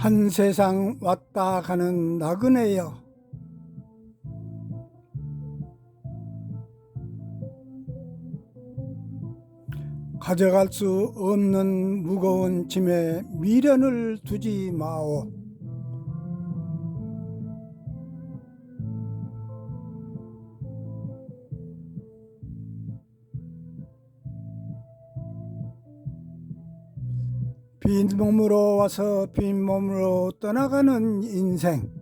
한 세상 왔다 가는 나그네여 가져갈 수 없는 무거운 짐에 미련을 두지 마오. 빈 몸으로 와서 빈 몸으로 떠나가는 인생.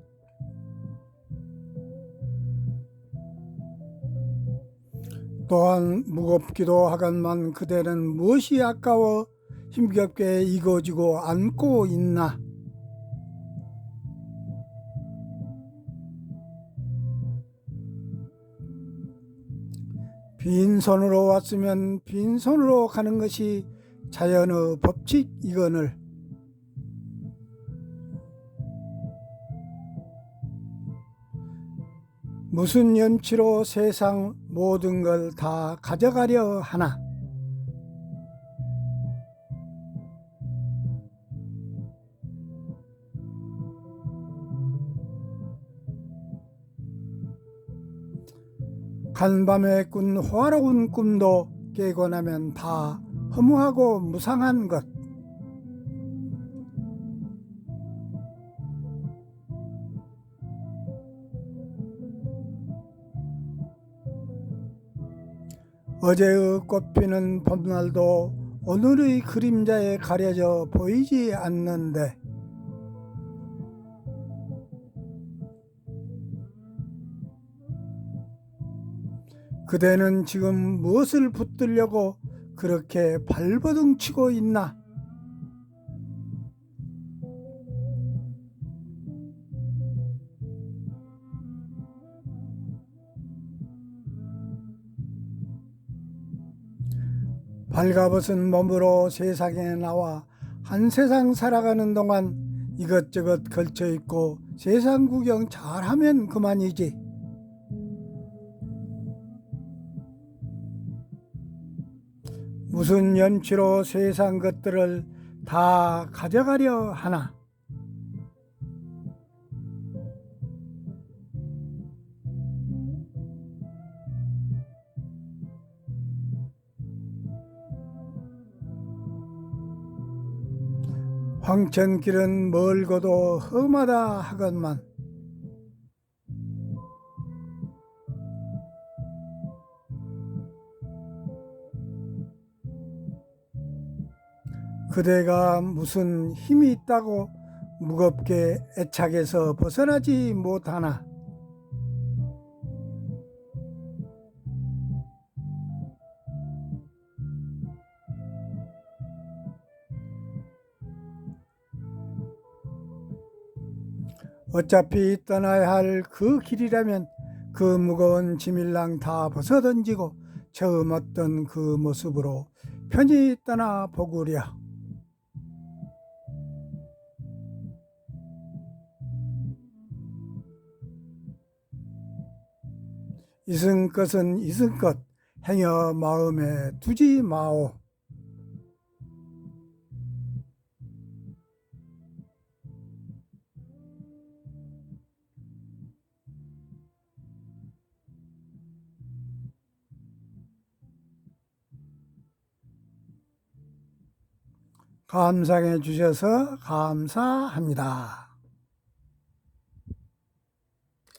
또한 무겁기도 하건만 그대는 무엇이 아까워 힘겹게 이거지고 안고 있나? 빈손으로 왔으면 빈손으로 가는 것이 자연의 법칙이거늘 무슨 염치로 세상 모든 걸 다 가져가려 하나? 간밤에 꾼 호화로운 꿈도 깨고 나면 다 허무하고 무상한 것. 어제의 꽃피는 봄날도 오늘의 그림자에 가려져 보이지 않는데 그대는 지금 무엇을 붙들려고 그렇게 발버둥 치고 있나? 발가벗은 몸으로 세상에 나와 한 세상 살아가는 동안 이것저것 걸쳐 있고 세상 구경 잘하면 그만이지. 무슨 염치로 세상 것들을 다 가져가려 하나? 황천길은 멀고도 험하다 하건만 그대가 무슨 힘이 있다고 무겁게 애착에서 벗어나지 못하나 어차피 떠나야 할 그 길이라면 그 무거운 짐일랑 다 벗어던지고 처음 왔던 그 모습으로 편히 떠나 보구려. 있은 것은 것 행여 마음에 두지 마오. 감상해 주셔서 감사합니다.